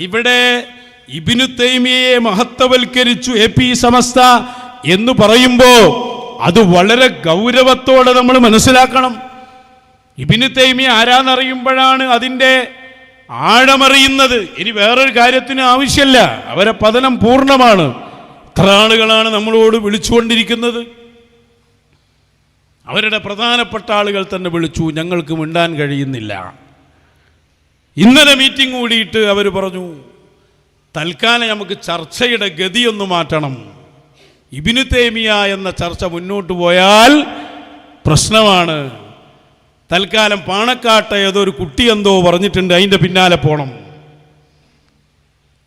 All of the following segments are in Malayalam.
ഇവിടെ ഇബിനു തൈമിയെ മഹത്വവൽക്കരിച്ചു എ പി സമസ്ത എന്ന് പറയുമ്പോൾ അത് വളരെ ഗൗരവത്തോടെ നമ്മൾ മനസ്സിലാക്കണം. ഇബിനു തൈമി ആരാന്നറിയുമ്പോഴാണ് അതിന്റെ ആഴമറിയുന്നത്. ഇനി വേറൊരു കാര്യത്തിന് ആവശ്യമില്ല അവരെ പതനം പൂർണമാണ്. ഇത്ര ആളുകളാണ് നമ്മളോട് വിളിച്ചുകൊണ്ടിരിക്കുന്നത്. അവരുടെ പ്രധാനപ്പെട്ട ആളുകൾ തന്നെ വിളിച്ചു. ഞങ്ങൾക്ക് മിണ്ടാൻ കഴിയുന്നില്ല. ഇന്നലെ മീറ്റിംഗ് കൂടിയിട്ട് അവർ പറഞ്ഞു തൽക്കാലം നമുക്ക് ചർച്ചയുടെ ഗതിയൊന്ന് മാറ്റണം. ഇബിനു തേമിയ എന്ന ചർച്ച മുന്നോട്ട് പോയാൽ പ്രശ്നമാണ്. തൽക്കാലം പാണക്കാട്ട് ഏതോ ഒരു കുട്ടി എന്തോ പറഞ്ഞിട്ടുണ്ട് അതിന്റെ പിന്നാലെ പോകണം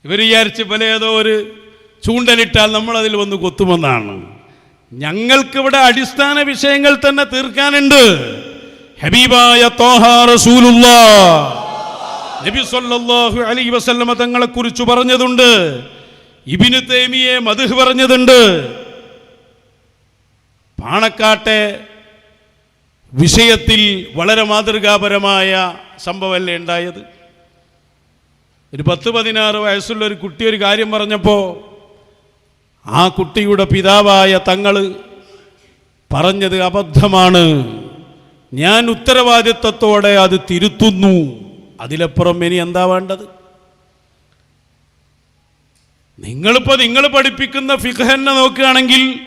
ഇവർ വിചാരിച്ച് പല ഏതോ ഒരു ചൂണ്ടലിട്ടാൽ നമ്മളതിൽ വന്ന് കൊത്തുമെന്നാണ്. ഞങ്ങൾക്കിവിടെ അടിസ്ഥാന വിഷയങ്ങൾ തന്നെ തീർക്കാനുണ്ട്. ഹബീബായ തോഹാ റസൂലുള്ള. നബി സല്ലല്ലാഹു അലൈഹി വസല്ലമ തങ്ങളെ കുറിച്ച് പറഞ്ഞതുണ്ട്. ഇബിന് തേമിയെ മധുഹ് പറഞ്ഞതുണ്ട്. പാണക്കാട്ടെ വിഷയത്തിൽ വളരെ മാതൃകാപരമായ സംഭവമല്ലേ ഉണ്ടായത്? ഒരു പത്ത് പതിനാറ് വയസ്സുള്ള ഒരു കുട്ടി ഒരു കാര്യം പറഞ്ഞപ്പോൾ ആ കുട്ടിയുടെ പിതാവായ തങ്ങൾ പറഞ്ഞത് അബദ്ധമാണ്. ഞാൻ ഉത്തരവാദിത്വത്തോടെ അത് തിരുത്തുന്നു. അതിലപ്പുറം ഇനി എന്താ വേണ്ടത്? നിങ്ങളിപ്പോൾ നിങ്ങൾ പഠിപ്പിക്കുന്ന ഫിഖഹന്നെ നോക്കുകയാണെങ്കിൽ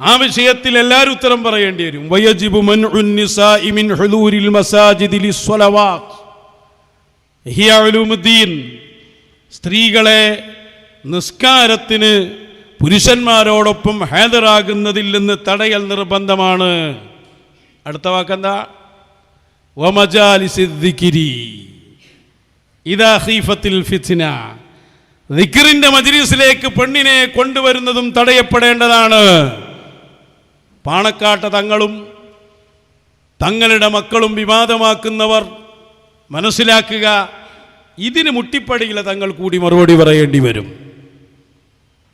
ആ വിഷയത്തിൽ എല്ലാവരും ഉത്തരം പറയേണ്ടി വരും. വയജിബു സ്ത്രീകളെ നിസ്കാരത്തിന് പുരുഷന്മാരോടൊപ്പം ഹാജരാകുന്നതിൽ നിന്ന് തടയൽ നിർബന്ധമാണ്. അടുത്ത വാക്കെന്താ? ദിക്റിന്റെ മജ്ലിസിലേക്ക് പെണ്ണിനെ കൊണ്ടുവരുന്നതും തടയപ്പെടേണ്ടതാണ്. പാണക്കാട്ട തങ്ങളും തങ്ങളുടെ മക്കളും വിവാദമാക്കുന്നവർ മനസ്സിലാക്കുക ഇതിന് മുട്ടിപ്പടിയില്ല തങ്ങൾ കൂടി മറുപടി പറയേണ്ടി വരും.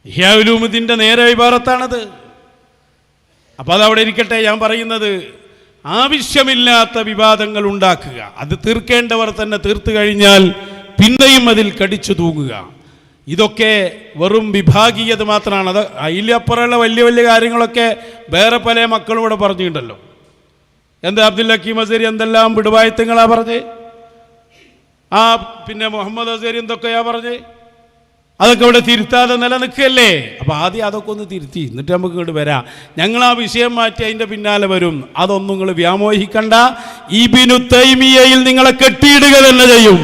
ഹിയാവുലൂമിതിന്റെ നേരെ വിഭാഗത്താണത്. അപ്പോൾ അതവിടെ ഇരിക്കട്ടെ ഞാൻ പറയുന്നത് ആവശ്യമില്ലാത്ത വിവാദങ്ങൾ ഉണ്ടാക്കുക. അത് തീർക്കേണ്ടവർ തന്നെ തീർത്തു കഴിഞ്ഞാൽ പിന്നെയും അതിൽ കടിച്ചു തൂങ്ങുക. ഇതൊക്കെ വെറും വിഭാഗീയത മാത്രമാണ്. അത് അതിലപ്പുറമുള്ള വലിയ വലിയ കാര്യങ്ങളൊക്കെ വേറെ പല മക്കളും ഇവിടെ പറഞ്ഞിട്ടുണ്ടല്ലോ. എന്താ അബ്ദുൽ ഹക്കീം അസേരി എന്തെല്ലാം വിടുവായത്തങ്ങളാ പറഞ്ഞേ? ആ പിന്നെ മുഹമ്മദ് അസേരി എന്തൊക്കെയാ പറഞ്ഞേ? അതൊക്കെ ഇവിടെ തിരുത്താതെ നിലനിൽക്കുകയല്ലേ? അപ്പോൾ ആദ്യം അതൊക്കെ ഒന്ന് തിരുത്തി എന്നിട്ട് നമുക്ക് ഇങ്ങോട്ട് വരാം. ഞങ്ങൾ ആ വിഷയം മാറ്റി അതിന്റെ പിന്നാലെ വരും. അതൊന്നും നിങ്ങൾ വ്യാമോഹിക്കണ്ട. ഈ ബിനു തൈമിയയിൽ നിങ്ങളെ കെട്ടിയിടുക തന്നെ ചെയ്യും.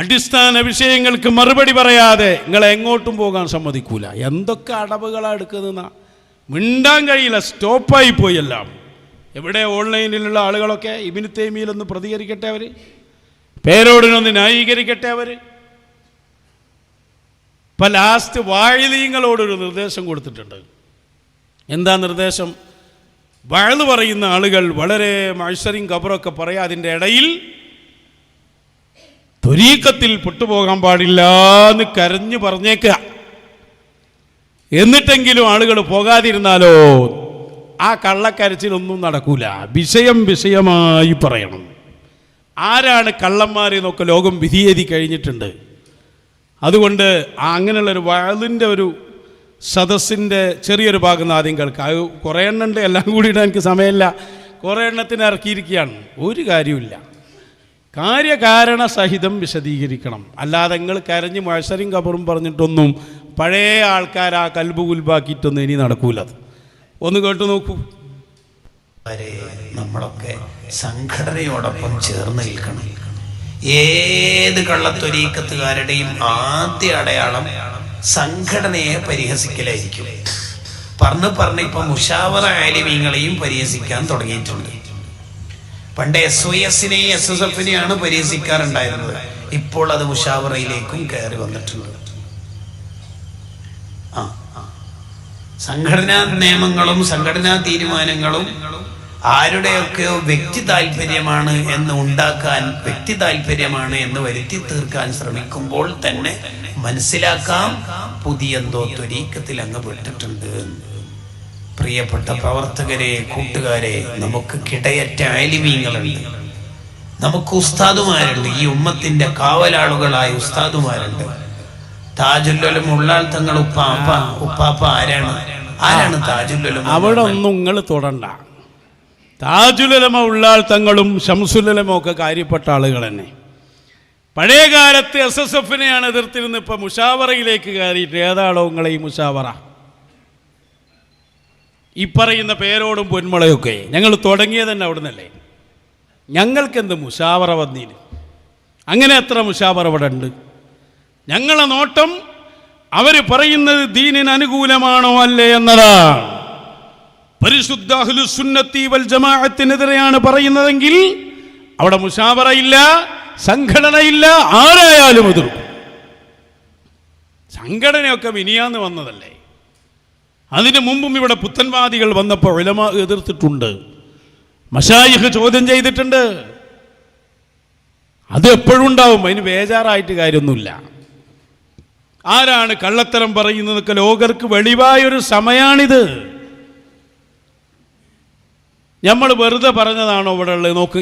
അടിസ്ഥാന വിഷയങ്ങൾക്ക് മറുപടി പറയാതെ നിങ്ങളെ എങ്ങോട്ടും പോകാൻ സമ്മതിക്കൂല. എന്തൊക്കെ അടവുകളാണ് എടുക്കുന്ന മിണ്ടാൻ കഴിയില്ല സ്റ്റോപ്പായി പോയി എല്ലാം. എവിടെ ഓൺലൈനിലുള്ള ആളുകളൊക്കെ ഇബിനു തൈമിയിലൊന്ന് പ്രതികരിക്കട്ടെ അവർ പേരോടിനൊന്ന് ന്യായീകരിക്കട്ടെ അവർ ഇപ്പം ലാസ്റ്റ് വാഴലീങ്ങളോടൊരു നിർദ്ദേശം കൊടുത്തിട്ടുണ്ട്. എന്താ നിർദ്ദേശം? വഴൽ പറയുന്ന ആളുകൾ വളരെ മത്സരം കബറൊക്കെ പറയാം അതിന്റെ ഇടയിൽ ത്വരീക്കത്തിൽ പെട്ടുപോകാൻ പാടില്ല എന്ന് കരഞ്ഞു പറഞ്ഞേക്കുക എന്നിട്ടെങ്കിലും ആളുകൾ പോകാതിരുന്നാലോ? ആ കള്ളക്കരച്ചിലൊന്നും നടക്കൂല. വിഷയം വിഷയമായി പറയണം. ആരാണ് കള്ളന്മാരെന്നൊക്കെ ലോകം വിധിയെഴുതി കഴിഞ്ഞിട്ടുണ്ട്. അതുകൊണ്ട് അങ്ങനെയുള്ള അങ്ങനെയുള്ളൊരു വയലിന്റെ ഒരു സദസ്സിന്റെ ചെറിയൊരു ഭാഗം ആദ്യം കേൾക്കാം. അത് കുറേ എണ്ണം ഉണ്ട് എല്ലാം കൂടി ഇടാൻ എനിക്ക് സമയമില്ല. കുറേ എണ്ണത്തിന് ഇറക്കിയിരിക്കുകയാണ്. ഒരു കാര്യമില്ല കാര്യകാരണ സഹിതം വിശദീകരിക്കണം. അല്ലാതെ നിങ്ങൾ കരഞ്ഞ് മഴസരും കബറും പറഞ്ഞിട്ടൊന്നും പഴയ ആൾക്കാർ ആ കൽബ് കുൽബാക്കിയിട്ടൊന്നും ഇനി നടക്കൂലത് ഒന്ന് കേട്ടു നോക്കൂ. നമ്മളൊക്കെ സംഘടനയോടൊപ്പം ചേർന്ന് നിൽക്കണം. ഏത് കള്ളത്തൊരീക്കത്തുകാരുടെയും ആദ്യ അടയാളം സംഘടനയെ പരിഹസിക്കലായിരിക്കും. പറഞ്ഞു പറഞ്ഞ് ഇപ്പൊ മുഷാവറ ആലിമീങ്ങളെയും പരിഹസിക്കാൻ തുടങ്ങിയിട്ടുണ്ട്. പണ്ട് എസ് ഒ എസിനെയും എസ് എസ് എഫിനെയാണ് പരിഹസിക്കാറുണ്ടായിരുന്നത്. ഇപ്പോൾ അത് മുഷാവറയിലേക്കും കയറി വന്നിട്ടുണ്ട്. ആ. സംഘടനാ നിയമങ്ങളും സംഘടനാ തീരുമാനങ്ങളും ആരുടെയൊക്കെയോ വ്യക്തി താല്പര്യമാണ് എന്ന് ഉണ്ടാക്കാൻ വ്യക്തി താല്പര്യമാണ് എന്ന് വരുത്തി തീർക്കാൻ ശ്രമിക്കുമ്പോൾ തന്നെ മനസ്സിലാക്കാം പുതിയ എന്തോ ത്വരീക്കത്തിൽ അങ്ങ് പെട്ടിട്ടുണ്ട് പ്രിയപ്പെട്ട പ്രവർത്തകരെ കൂട്ടുകാരെ നമുക്ക് കിടയറ്റ ആലിമീങ്ങളുണ്ട്. നമുക്ക് ഉസ്താദുമാരുണ്ട്. ഈ ഉമ്മത്തിന്റെ കാവലാളുകളായ ഉസ്താദുമാരുണ്ട്. താജുല്ലും ഉള്ളാൾ തങ്ങൾ ഉപ്പാപ്പ ഉപ്പാപ്പ ആരാണ്? ആരാണ് താജുല്ലും അവിടെ ഒന്നും നിങ്ങൾ തൊടണ്ട. താജുലമ ഉള്ളാൾ തങ്ങളും ഷംസുലമ ഒക്കെ കാര്യപ്പെട്ട ആളുകൾ തന്നെ. പഴയ കാലത്ത് എസ് എസ് എഫിനെയാണ് എതിർത്തിരുന്ന് ഇപ്പൊ മുഷാവറയിലേക്ക് കയറിയിട്ട് ഏതാളോ നിങ്ങളെ ഈ മുഷാവറ? ഈ പറയുന്ന പേരോടും പൊന്മുളയൊക്കെ. ഞങ്ങൾ തുടങ്ങിയത് തന്നെ അവിടെ നിന്നല്ലേ ഞങ്ങൾക്കെന്ത് മുഷാവറ വന്നീന്? അങ്ങനെ എത്ര മുഷാവറ ഇവിടെ ഉണ്ട്? ഞങ്ങളെ നോട്ടം അവർ പറയുന്നത് ദീനിന് അനുകൂലമാണോ അല്ലേ എന്നതാണ്. പരിശുദ്ധ സുന്നത്തി വൽ ജമാഅത്തിനെതിരെയാണ് പറയുന്നതെങ്കിൽ അവിടെ മുഷാവറയില്ല സംഘടനയില്ല ആരായാലും എതിർക്കും. സംഘടനയൊക്കെ മിനിയാന്ന് വന്നതല്ലേ? അതിനു മുമ്പും ഇവിടെ പുത്തൻവാദികൾ വന്നപ്പോൾ ഉലമ എതിർത്തിട്ടുണ്ട്. മഷായിഹ് ചോദ്യം ചെയ്തിട്ടുണ്ട്. അത് എപ്പോഴും ഉണ്ടാവും അതിന് ബേജാറായിട്ട് കാര്യമൊന്നുമില്ല. ആരാണ് കള്ളത്തരം പറയുന്നതൊക്കെ ലോകർക്ക് വെളിവായൊരു സമയാണിത്. നമ്മൾ വെറുതെ പറഞ്ഞതാണോ ഇവിടെ ഉള്ളത്? നോക്ക്